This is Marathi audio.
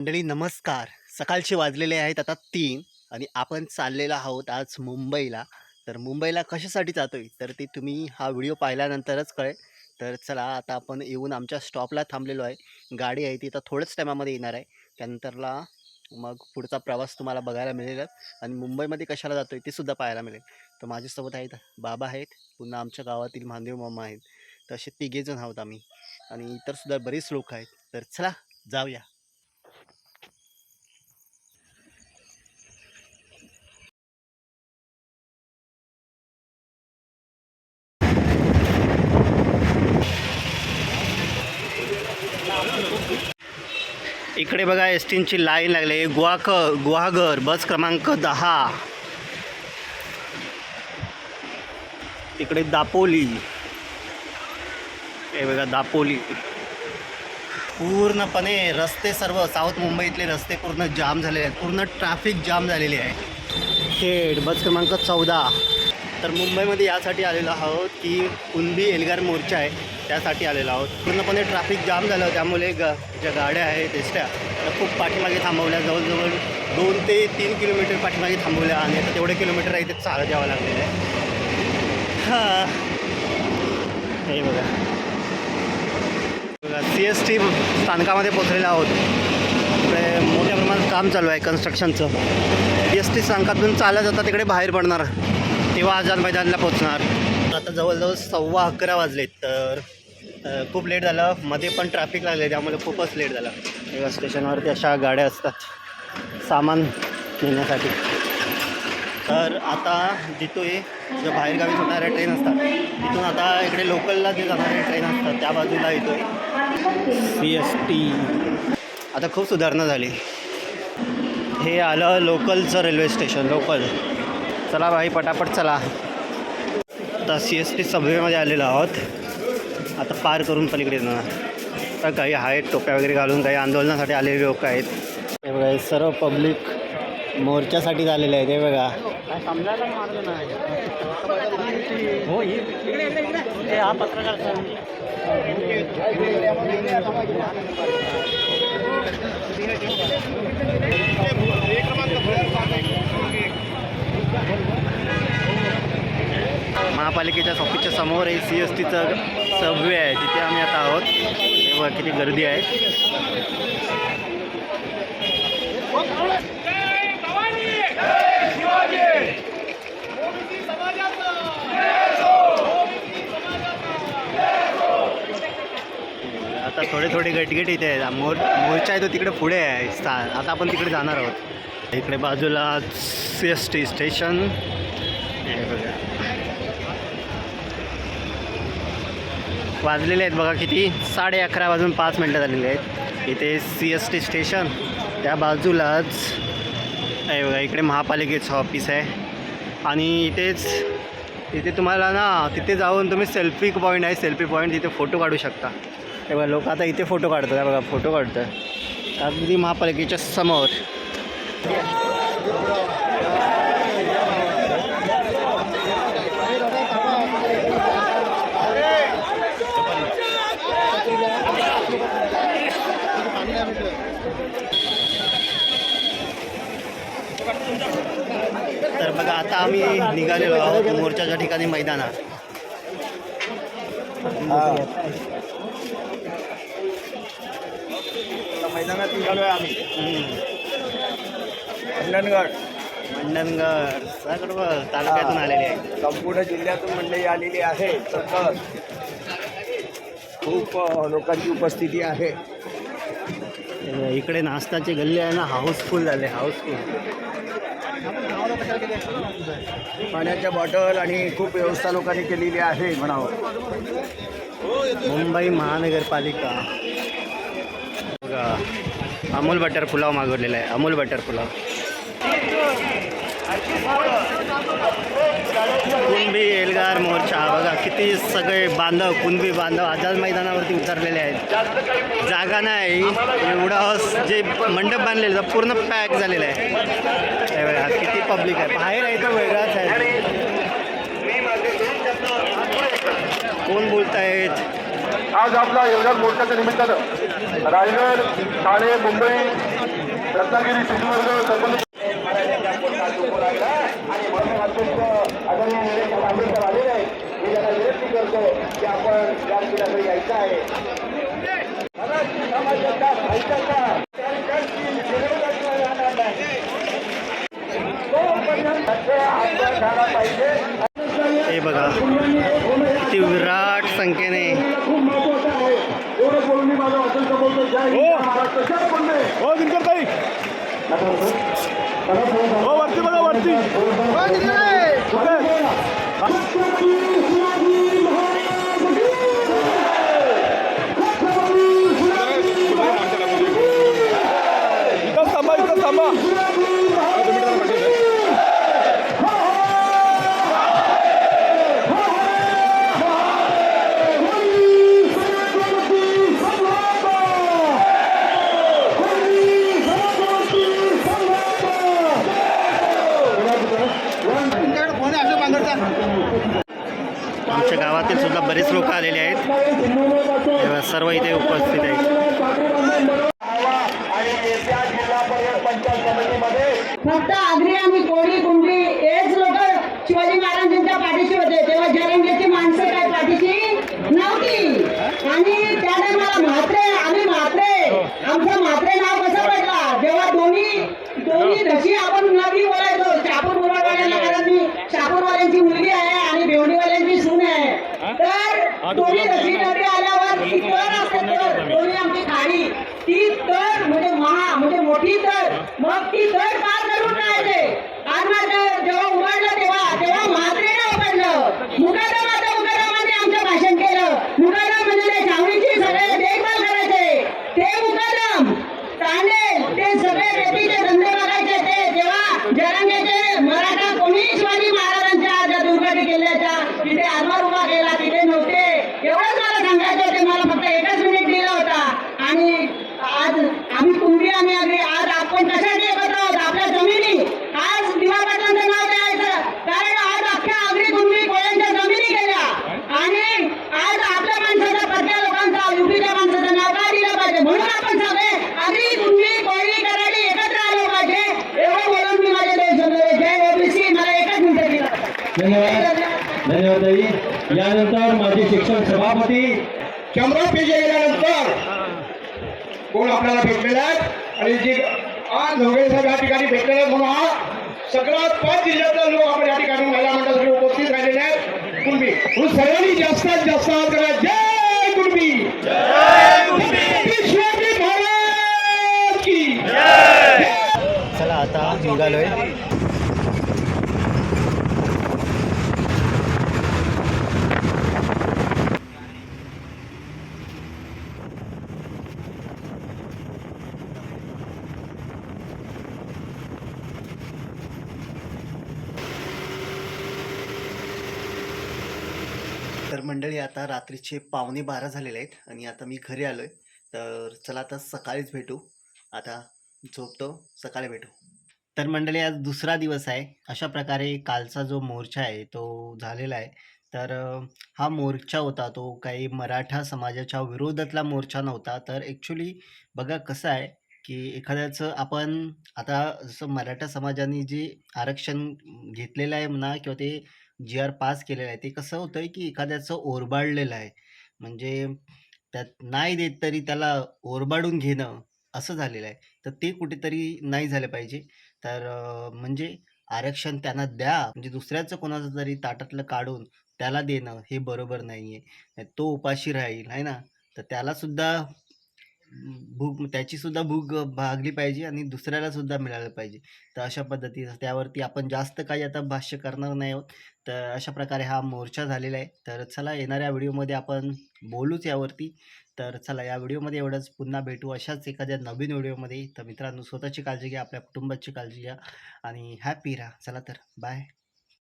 मंडळी नमस्कार. सकाळचे वाजलेले आहेत आता तीन आणि आपण चाललेलो आहोत आज मुंबईला. तर मुंबईला कशासाठी जातो आहे तर ते तुम्ही हा व्हिडिओ पाहिल्यानंतरच कळेल. तर चला आता आपण येऊन आमच्या स्टॉपला थांबलेलो आहे. गाडी आहे ती आता थोड्याच टायमामध्ये येणार आहे. त्यानंतरला मग पुढचा प्रवास तुम्हाला बघायला मिळेलच आणि मुंबईमध्ये कशाला जातो आहे ते सुद्धा पाहायला मिळेल. तर माझ्यासोबत आहेत बाबा आहेत पुन्हा आमच्या गावातील महादेव मामा आहेत. तर असे तिघेजण आहोत आम्ही आणि इतर सुद्धा बरेच लोक आहेत. तर चला जाऊया. इकडे बघा एस टीची लाईन लागली. गुवाक गुहागर बस क्रमांक दहा. इकडे दापोली. हे बघा दापोली. पूर्णपणे रस्ते सर्व साऊथ मुंबईतले रस्ते पूर्ण जाम झालेले आहेत. पूर्ण ट्रॅफिक जाम झालेली आहे. थेट बस क्रमांक चौदा. तर मुंबईमध्ये यासाठी आलेलो आहोत की कुणबी एल्गार मोर्चा आहे त्यासाठी आलेलो आहोत. पूर्णपणे ट्रॅफिक जाम झालं त्यामुळे ग ज्या गाड्या आहेत एसट्या त्या खूप पाठीमागे थांबवल्या जवळजवळ दोन ते तीन किलोमीटर पाठीमागे थांबवल्या आणि आता तेवढे किलोमीटर आहे ते चालत द्यावं लागलेलं आहे. हां. हे बघा. बघा सी एस टी स्थानकामध्ये पोचलेलो आहोत. इकडे मोठ्या प्रमाणात काम चालू आहे कन्स्ट्रक्शनचं सी एस टी स्थानकातून चालत जाता तिकडे बाहेर पडणार. तेव्हा आझाद मैदानला पोचणार आता जवळजवळ सव्वा अकरा वाजलेत तर खूप लेट झालं. मध्ये पण ट्रॅफिक लागले त्यामुळे खूपच लेट झाला. रेल्वे स्टेशनवरती अशा गाड्या असतात सामान नेण्यासाठी. तर आता जिथून ज्या बाहेरगावी सुटणाऱ्या ट्रेन असतात तिथून आता इकडे लोकलला जे जाणारे ट्रेन असतात त्या बाजूला येतो आहे सी एस टी आता खूप सुधारणा झाली. हे आलं लोकलचं रेल्वे स्टेशन लोकल चला भाई पटापट चला. आता सी एस टी सबवेमध्ये आलेलो आहोत. आता पार करून पलीकडे जाणार आता काही आहेत टोप्या वगैरे घालून काही आंदोलनासाठी आलेले लोक आहेत. हे बघा सर्व पब्लिक मोर्चासाठी झालेले आहेत हे बघा. समजायला हो. पत्रकार महापालिकेच्या ऑफिसच्या समोर हे सी एस टीचं सबवे आहे. तिथे आम्ही आता आहोत. तेव्हा किती गर्दी आहे. आता थोडे थोडे गटगट इथे आहेत. मोर मोर्चा आहे तो तिकडे पुढे आहे. आता आपण तिकडे जाणार आहोत. इकडे बाजूला सी एस टी स्टेशन. बघा. वाजलेले आहेत बघा किती? साडे अकरा वाजून पाच मिनटं झालेले आहेत. इथे सी एस टी स्टेशन. त्या बाजूलाच आहे बघा इकडे महापालिकेचं ऑफिस आहे. आणि इथेच इथे तुम्हाला ना तिथे जाऊन तुम्ही सेल्फी पॉईंट आहे सेल्फी पॉईंट. तिथे फोटो काढू शकता. हे बघा लोक आता इथे फोटो काढतात. बघा फोटो काढतात. अगदी महापालिकेच्या समोर. तर बघा आता आम्ही निघालेलो आहोत मोर्चाच्या ठिकाणी मैदानात मैदानात निघालोय आम्ही हम्म. मंडणगड. मंडणगड. सगळं तालुक्यातून आलेले आहे. संपूर्ण जिल्ह्यातून मंडळी आलेली आहे. तर खूप लोकांची उपस्थिती आहे. इकडे नाश्ताचे गल्ले आहे ना हाऊसफुल झाले हाऊसफुल. पाण्याच्या बॉटल आणि खूप व्यवस्था लोकांनी केलेली आहे म्हणावं. मुंबई महानगरपालिका. बघा अमूल बटर पुलाव मागवलेला आहे. अमूल बटर पुलाव. कुणबी एल्गार मोर्चा बघा किती सगळे बांधव कुणबी बांधव आझाद मैदानावरती उतरलेले आहेत. जागा नाही एवढं जे मंडप बांधलेलं पूर्ण पॅक झालेलं आहे. त्यावेळेला किती पब्लिक आहे. बाहेर आहे तर वेगळाच आहे? कोण बोलत आहेत आज आपला एवढ्या मोर्चाच्या निमित्तानं रायगड ठाणे मुंबई रत्नागिरी सिंधुदुर्ग संबंधित आणि म्हणून अत्यंत आदरणीय निलेश आंबेडकर आलेले आहेत. मी त्यांना विनंती करतो की आपण या ठिकाणी यायचं आहे. नाही. त्याचे आत्मा झाला पाहिजे. हे बघा किती विराट संख्येने. खूप महत्वाचं आहे. एवढं बोलून मी माझं वाचन बोलतो जय हिंद, जय महाराष्ट्र. जय बोलणे. हो दिनकर ताई. हो वरती बघा वरती. इथं आमच्या गावातील सुद्धा बरेच लोक आलेले आहेत. सर्व इथे उपस्थित आहेत. फक्त आगरी आणि कोळी कुंडली हेच लोक शिवाजी महाराजांच्या पाठीशी होते. तेव्हा जरंगेची माणसं काय पाठीशी नव्हती. आणि त्या टायमाला म्हात्रे आम्ही म्हात्रे. आमचं म्हात्रे नाव कसं पडला जेव्हा दोन्ही दोन्ही धशी आपण नदी बोलायचो शापूर मुराडवाल्यांना कारण मी शापूरवाल्यांची मुलगी आहे आणि भेवणीवाल्यांची सून आहे तर दोन्ही नदी आल्यावर ती तर असते तर दोन्ही आमची खाडी ती तर म्हणजे महा म्हणजे मोठी तर. मग ती तर पार करून राहायचे आज माझं जेव्हा उघडलं तेव्हा तेव्हा म्हात्रे नाव पडलं मुकादम आता मुकादमाने आमचं भाषण केलं मुकादम म्हणजे ते छावणीची सगळे देखभाल करायचे ते मुकादम तांडेल ते सगळे रेतीचे धंदे बघायचे ते जेव्हा जरंगेचे मराठा कोणी शिवाजी महाराजांच्या ज्या दुर्गती केल्याच्या तिथे आधार उभा केला तिथे नव्हते एवढंच मला सांगायचं होते मला फक्त एकच मिनिट दिला होता आणि आज आम्ही कुंभी आणि आगरी आज आपण कशासाठी एकत्र आहोत आपल्या जमिनी आज दिवा पाटलांचं नाव द्यायचं कारण आज अख्ख्या आगरी कुंभी कोळ्यांच्या जमिनी गेल्या आणि आज आपल्या माणसाचा परक्या लोकांचा युपीच्या माणसाचं नाव का दिलं पाहिजे म्हणून आपण सगळे आगरी कुंभी कोळी कराडी एकत्र आलो पाहिजे एवढं बोलून मी माझे दोन शब्द जय ओबीसी मला एकच मिनिट दिला धन्यवाद. धन्यवाद ताई. यानंतर माजी शिक्षण सभापती शंभर पेजे गेल्यानंतर कोण आपल्याला भेटलेला आहे? आणि जे आज धोगळे साहेब या ठिकाणी भेटलेला म्हणून हा सगळ्यात पाच जिल्ह्यातला लोक आपण या ठिकाणी महिला मंडळासाठी उपस्थित राहिलेले आहेत. कुणबी? म्हणून सर्वांनी जास्तीत जास्त हात करा. जय कुणबी. चला आता निघालोय तर मंडळी आता रात्रीचे पावणे बारा झालेले आहेत आणि आता मी घरी आलो आहे तर चला आता सकाळीच भेटू. आता झोपतो सकाळी भेटू. तर मंडळी आज दुसरा दिवस आहे. अशा प्रकारे कालचा जो मोर्चा आहे तो झालेला आहे. तर हा मोर्चा होता तो काही मराठा समाजाच्या विरोधातला मोर्चा नव्हता. तर ॲक्च्युली बघा कसं आहे की एखाद्याचं आपण आता जसं मराठा समाजाने जे आरक्षण घेतलेलं आहे म्हणा किंवा ते जी आर पास केलेलं आहे. ते कसं होतं की एखाद्याचं ओरबाडलेलं आहे. म्हणजे त्यात नाही देत तरी त्याला ओरबाडून घेणं असं झालेलं आहे. तर ते कुठेतरी नाही झालं पाहिजे. तर अ, म्हणजे आरक्षण त्यांना द्या. म्हणजे दुसऱ्याचं कोणाचं तरी ताटातलं काढून त्याला देणं हे बरोबर नाही आहे तो उपाशी राहील आहे ना? तर त्यालासुद्धा भूक त्याचीसुद्धा भूक भागली पाहिजे आणि दुसऱ्याला सुद्धा मिळालं पाहिजे. तर अशा पद्धतीचं त्यावरती आपण जास्त काही आता भाष्य करणार नाही आहोत. तर अशा प्रकारे हा मोर्चा झालेला आहे. तर चला येणाऱ्या व्हिडिओमध्ये आपण बोलूच यावरती. तर चला या व्हिडिओमध्ये एवढंच. पुन्हा भेटू अशाच एखाद्या नवीन व्हिडिओमध्ये. तर मित्रांनो स्वतःची काळजी घ्या आपल्या कुटुंबाची काळजी घ्या आणि हॅपी राहा. चला तर बाय.